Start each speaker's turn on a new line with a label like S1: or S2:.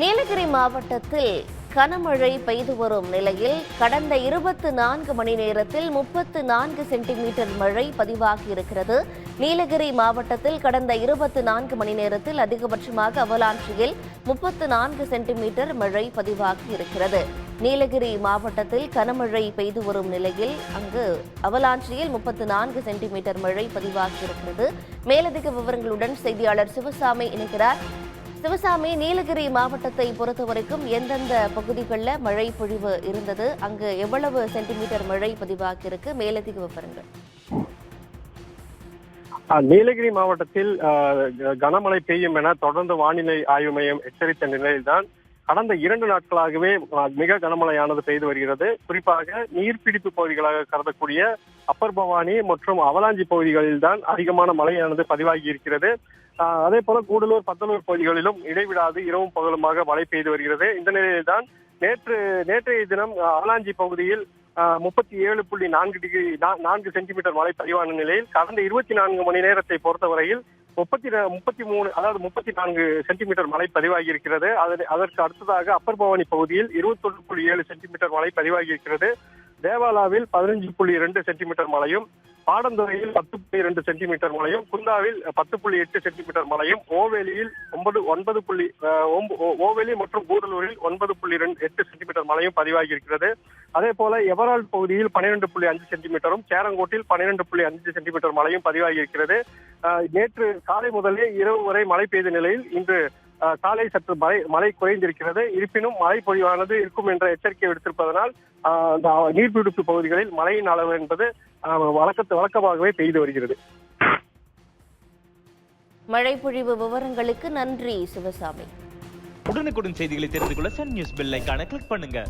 S1: நீலகிரி மாவட்டத்தில் கனமழை பெய்து வரும் நிலையில் கடந்த இருபத்து நான்கு மணி நேரத்தில் முப்பத்து நான்கு சென்டிமீட்டர் மழை பதிவாகி இருக்கிறது. நீலகிரி மாவட்டத்தில் கடந்த இருபத்து நான்கு மணி நேரத்தில் அதிகபட்சமாக அவலாஞ்சியில் முப்பத்து நான்கு சென்டிமீட்டர் மழை பதிவாகி இருக்கிறது. நீலகிரி மாவட்டத்தில் கனமழை பெய்து வரும் நிலையில் அங்கு அவலாஞ்சியில் முப்பத்து நான்கு சென்டிமீட்டர் மழை பதிவாகி இருக்கிறது. மேலதிக விவரங்களுடன் செய்தியாளர் சிவசாமி இணைக்கிறார் சிவசாமி நீலகிரி மாவட்டத்தை பொறுத்தவரைக்கும் எந்தெந்த பகுதிகளில் மழை பொழிவு இருந்தது? அங்கு எவ்வளவு சென்டிமீட்டர் மழை பதிவாகியிருக்கு? மேலதிக விவரங்கள்.
S2: நீலகிரி மாவட்டத்தில் கனமழை பெய்யும் என தொடர்ந்து வானிலை ஆய்வு மையம் எச்சரித்த நிலையில்தான் கடந்த இரண்டு நாட்களாகவே மிக கனமழையானது பெய்து வருகிறது. குறிப்பாக நீர்பிடிப்பு பகுதிகளாக கருதக்கூடிய அப்பர் பவானி மற்றும் அவலாஞ்சி பகுதிகளில் தான் அதிகமான மழையானது பதிவாகி இருக்கிறது. அதே போல கூடலூர் பத்தலூர் பகுதிகளிலும் இடைவிடாது இரவும் பகலுமாக மழை பெய்து வருகிறது. இந்த நிலையில்தான் நேற்று நேற்றைய தினம் ஆலாஞ்சி பகுதியில் முப்பத்தி ஏழு புள்ளி நான்கு டிகிரி நான்கு சென்டிமீட்டர் மழை பதிவான நிலையில் கடந்த இருபத்தி நான்கு மணி நேரத்தை பொறுத்தவரையில் முப்பத்தி முப்பத்தி மூணு அதாவது முப்பத்தி நான்கு சென்டிமீட்டர் மழை பதிவாகி இருக்கிறது அதற்கு அடுத்ததாக அப்பர் பவானி பகுதியில் இருபத்தொன்று புள்ளி ஏழு சென்டிமீட்டர் மழை பதிவாகி இருக்கிறது தேவாலாவில் பதினஞ்சு புள்ளி இரண்டு சென்டிமீட்டர் மழையும் பாடந்துறையில் பத்து புள்ளி ரெண்டு சென்டிமீட்டர் மழையும் குந்தாவில் பத்து புள்ளி எட்டு சென்டிமீட்டர் மழையும் ஓவேலியில் ஒன்பது ஒன்பது புள்ளி ஓவேலி மற்றும் கூடலூரில் ஒன்பது புள்ளி ரெண்டு எட்டு சென்டிமீட்டர் மழையும் பதிவாகி இருக்கிறது அதே போல எவரால் பகுதியில் பன்னிரெண்டு புள்ளி அஞ்சு சென்டிமீட்டரும் சேரங்கோட்டில் பன்னிரெண்டு புள்ளி அஞ்சு சென்டிமீட்டர் மழையும் பதிவாகி இருக்கிறது நேற்று காலை முதலே இரவு வரை மழை பெய்த நிலையில் இன்று காலை சற்று மழை மழை குறைந்திருக்கிறது. இருப்பினும் மழை பொழிவானது இருக்கும் என்ற எச்சரிக்கை விடுத்திருப்பதனால் நீர்பிடிப்பு பகுதிகளில் மழையின் அளவு என்பது வழக்கத்து வழக்கமாகவே பெய்து வருகிறது.
S1: மழை பொழிவு விவரங்களுக்கு நன்றி சிவசாமி.
S3: உடனுக்குடன் செய்திகளை தெரிந்து கொள்ள சன் நியூஸ் பெல் ஐகானை கிளிக் பண்ணுங்க.